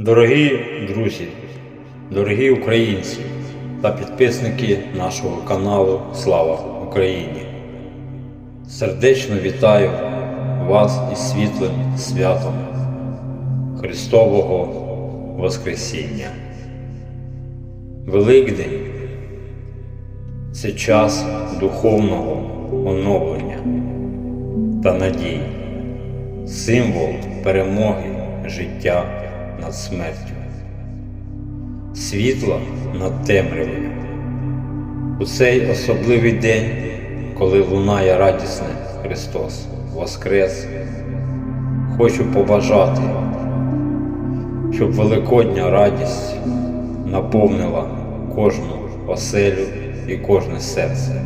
Дорогі друзі, дорогі українці та підписники нашого каналу Слава Україні! Сердечно вітаю вас із світлим святом Христового Воскресіння. Великдень це час духовного оновлення та надії, символ перемоги життя над смертю, світла над темрявою. У цей особливий день, коли лунає радісне Христос Воскрес, хочу побажати, щоб Великодня радість наповнила кожну оселю і кожне серце.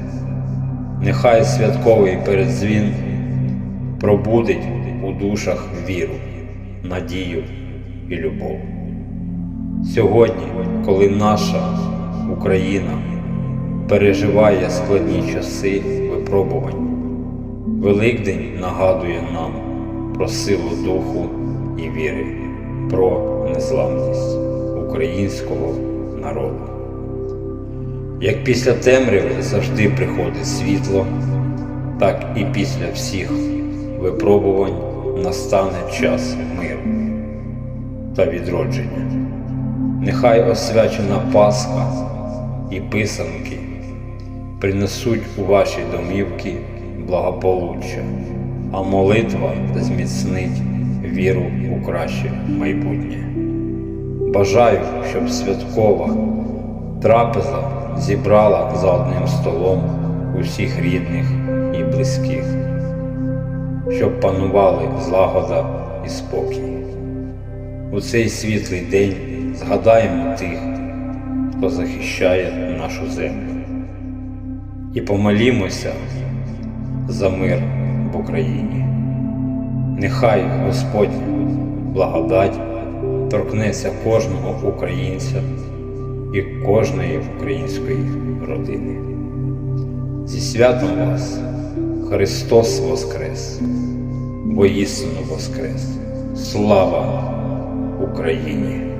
Нехай святковий передзвін пробудить у душах віру, надію і любов. Сьогодні, коли наша Україна переживає складні часи випробувань, Великдень нагадує нам про силу духу і віри, про незламність українського народу. Як після темряви завжди приходить світло, так і після всіх випробувань настане час миру та відродження. Нехай освячена Пасха і писанки принесуть у ваші домівки благополуччя, а молитва зміцнить віру у краще майбутнє. Бажаю, щоб святкова трапеза зібрала за одним столом усіх рідних і близьких, щоб панували злагода і спокій. У цей світлий день згадаємо тих, хто захищає нашу землю, і помолімося за мир в Україні. Нехай Господь благодать торкнеться кожного українця і кожної української родини. Зі святом вас Христос Воскрес, воістину Воскрес! Слава Україні!